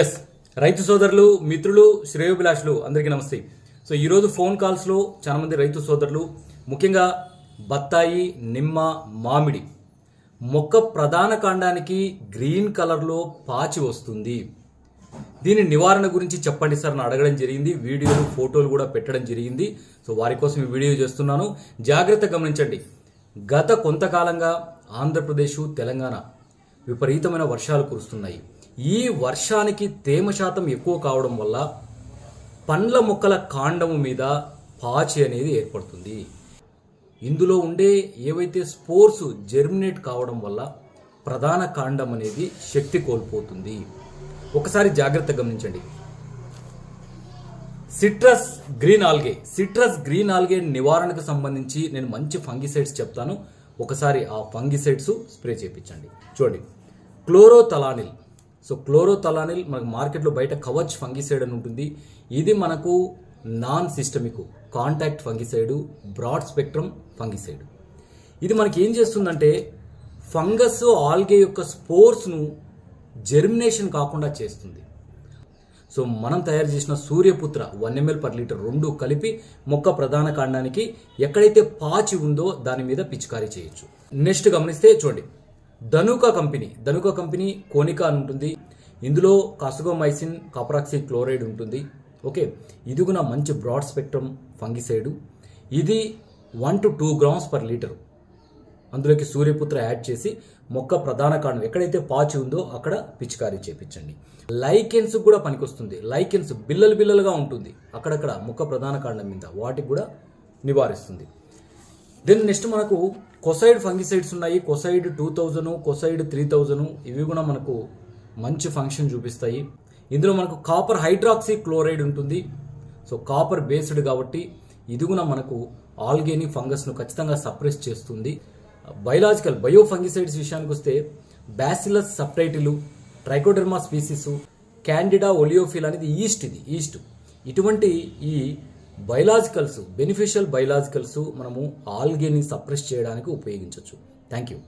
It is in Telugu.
ఎస్ రైతు సోదరులు మిత్రులు శ్రేయోభిలాషులు అందరికీ నమస్తే. సో ఈరోజు ఫోన్ కాల్స్లో చాలా మంది రైతు సోదరులు ముఖ్యంగా బత్తాయి నిమ్మ మామిడి మొక్క ప్రధాన కాండానికి గ్రీన్ కలర్లో పాచి వస్తుంది. దీని నివారణ గురించి చెప్పండి సార్ అని అడగడం జరిగింది. వీడియోలు ఫోటోలు కూడా పెట్టడం జరిగింది. సో వారి కోసం ఈ వీడియో చేస్తున్నాను. జాగ్రత్త గమనించండి. గత కొంతకాలంగా ఆంధ్రప్రదేశ్ తెలంగాణ విపరీతమైన వర్షాలు కురుస్తున్నాయి. ఈ వర్షానికి తేమ శాతం ఎక్కువ కావడం వల్ల పండ్ల మొక్కల కాండము మీద పాచి అనేది ఏర్పడుతుంది. ఇందులో ఉండే ఏవైతే స్పోర్స్ జెర్మినేట్ కావడం వల్ల ప్రధాన కాండం అనేది శక్తి కోల్పోతుంది. ఒకసారి జాగ్రత్త గమనించండి. Citrus green algae. Citrus green algae నివారణకు సంబంధించి నేను మంచి ఫంగిసైడ్స్ చెప్తాను. ఒకసారి ఆ ఫంగిసైడ్స్ స్ప్రే చేయించండి చూడండి. క్లోరోతలానిల్ సో క్లోరోతలానిల్ మనకు మార్కెట్లో బయట కవచ్ ఫంగిసైడ్ అని ఉంటుంది. ఇది మనకు non systemic contact fungicide broad spectrum fungicide. ఇది మనకి ఏం చేస్తుందంటే ఫంగస్ ఆల్గే యొక్క స్పోర్స్ను జెర్మినేషన్ కాకుండా చేస్తుంది. సో మనం తయారు చేసిన Suryaputra one ML per litre రెండు కలిపి మొక్క ప్రధాన కాండానికి ఎక్కడైతే పాచి ఉందో దాని మీద పిచికారీ చేయొచ్చు. నెక్స్ట్ గమనిస్తే చూడండి. Dhanuka company Dhanuka company Konika అని ఉంటుంది. ఇందులో కాసుగోమైసిన్ కాపరాక్సి క్లోరైడ్ ఉంటుంది. ఓకే ఇది కూడా మంచి బ్రాడ్ స్పెక్ట్రమ్ ఫంగిసైడ్. ఇది one to two grams per litre. అందులోకి సూర్యపుత్ర యాడ్ చేసి మొక్క ప్రధాన కాండం ఎక్కడైతే పాచి ఉందో అక్కడ పిచికారీ చేపించండి. లైకెన్స్ కూడా పనికొస్తుంది. లైకెన్స్ బిల్లలు బిల్లలుగా ఉంటుంది. అక్కడక్కడ మొక్క ప్రధాన కాండం మీద వాటికి కూడా నివారిస్తుంది. దెన్ నెక్స్ట్ మనకు కొసైడ్ ఫంగిసైడ్స్ ఉన్నాయి. Kocide two thousand Kocide three thousand ఇవి కూడా మనకు మంచి ఫంక్షన్ చూపిస్తాయి. ఇందులో మనకు కాపర్ హైడ్రాక్సీ క్లోరైడ్ ఉంటుంది. సో కాపర్ బేస్డ్ కాబట్టి ఇది కూడా మనకు ఆల్గేని ఫంగస్ను ఖచ్చితంగా సప్రెస్ చేస్తుంది. బయలాజికల్ బయో ఫంగిసైడ్స్ విషయానికి వస్తే బ్యాసిలస్ సప్రైటిలు ట్రైకోడెర్మా స్పీసీస్ క్యాండిడా ఒలియోఫిల్ అనేది ఈస్ట్ ఇది ఈస్ట్ ఇటువంటి ఈ బయలాజికల్స్ బెనిఫిషియల్ బయలాజికల్స్ మనము ఆల్గేని సప్రెస్ చేయడానికి ఉపయోగించవచ్చు. Thank you